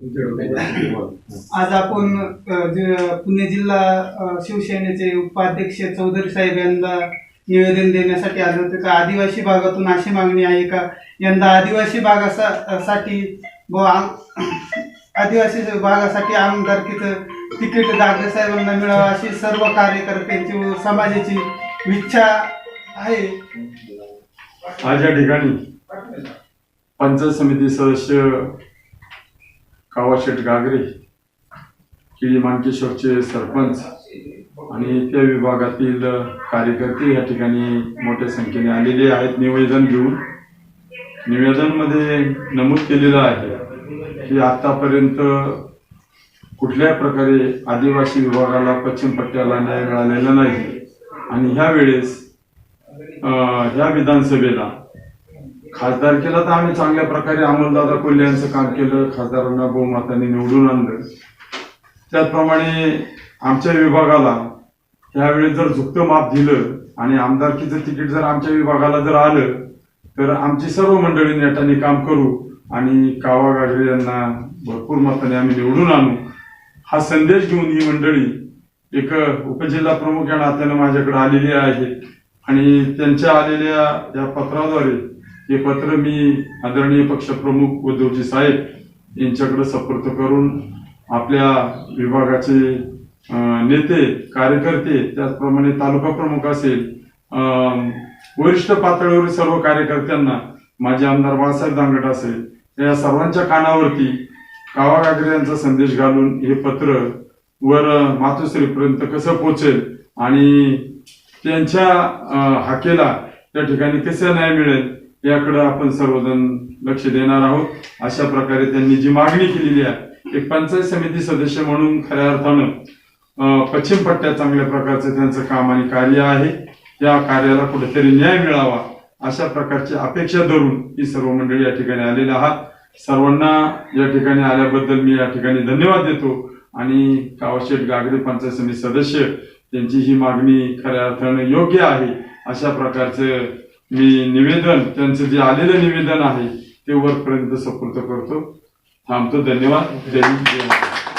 आज आपण पुणे जिल्हा शिवसेनेचे उपाध्यक्ष चौधरी साहेब यांना निवेदन देण्यासाठी आलो होतो. का आदिवासी भागातून अशी मागणी आहे का? यंदा आदिवासी भागासाठी साठी व आदिवासी भागासाठी आमदारकीचं तिकीट दागरे साहेबांना मिळावं अशी सर्व कार्यकर्त्यांची व समाजाची इच्छा आहे. आज या ठिकाणी पंचायत समिती सदस्य कावाशेठ गागरे किळी मानकेश्वरचे सरपंच आणि त्या विभागातील कार्यकर्ते या ठिकाणी मोठ्या संख्येने आलेले आहेत. निवेदन घेऊन निवेदनमध्ये नमूद केलेलं आहे की आतापर्यंत कुठल्याही प्रकारे आदिवासी विभागाला पश्चिम पट्ट्याला न्याय मिळालेला नाही. आणि ह्या वेळेस ह्या विधानसभेला खासदारकीला तर आम्ही चांगल्या प्रकारे अमोलदादा कोल्हे यांचं काम केलं खासदारांना बहुमताने निवडून आणलं. त्याचप्रमाणे आमच्या विभागाला ह्यावेळी जर झुकतं माप दिलं आणि आमदारकीचं तिकीट जर आमच्या विभागाला जर आलं तर आमची सर्व मंडळी नेटाने काम करू आणि कावा गागरे यांना भरपूर मताने आम्ही निवडून आणू. हा संदेश घेऊन ही मंडळी एक उपजिल्हा प्रमुख या नात्यानं माझ्याकडे आलेली आहे आणि त्यांच्या आलेल्या या पत्राद्वारे हे पत्र मी आदरणीय पक्षप्रमुख उद्धवजी साहेब यांच्याकडे सपर्द करून आपल्या विभागाचे नेते कार्यकर्ते त्याचप्रमाणे तालुका प्रमुख असेल वरिष्ठ पातळीवरील सर्व कार्यकर्त्यांना माझे आमदार बाळासाहेब दांगट असेल या सर्वांच्या कानावरती कावागागरे यांचा संदेश घालून हे पत्र वर मातोश्रीपर्यंत कसं पोचेल आणि त्यांच्या हाकेला त्या ठिकाणी कसं न्याय मिळेल याकडे आपण सर्वजण लक्ष देणार आहोत. अशा प्रकारे त्यांनी जी मागणी केलेली आहे एक पंचायत समिती सदस्य म्हणून खऱ्या अर्थानं पश्चिम पट्ट्यात चांगल्या प्रकारचं त्यांचं काम आणि कार्य आहे. त्या कार्याला कुठेतरी न्याय मिळावा अशा प्रकारची अपेक्षा धरून ही सर्व मंडळी या ठिकाणी आलेले आहात. सर्वांना या ठिकाणी आल्याबद्दल मी या ठिकाणी धन्यवाद देतो आणि कावशेठ गागरे पंचायत समिती सदस्य त्यांची ही मागणी खऱ्या अर्थानं योग्य आहे अशा प्रकारचं मी निवेदन त्यांचं जे आलेलं निवेदन आहे ते वरपर्यंत सपूर्द करतो. थांबतो. धन्यवाद. जय जय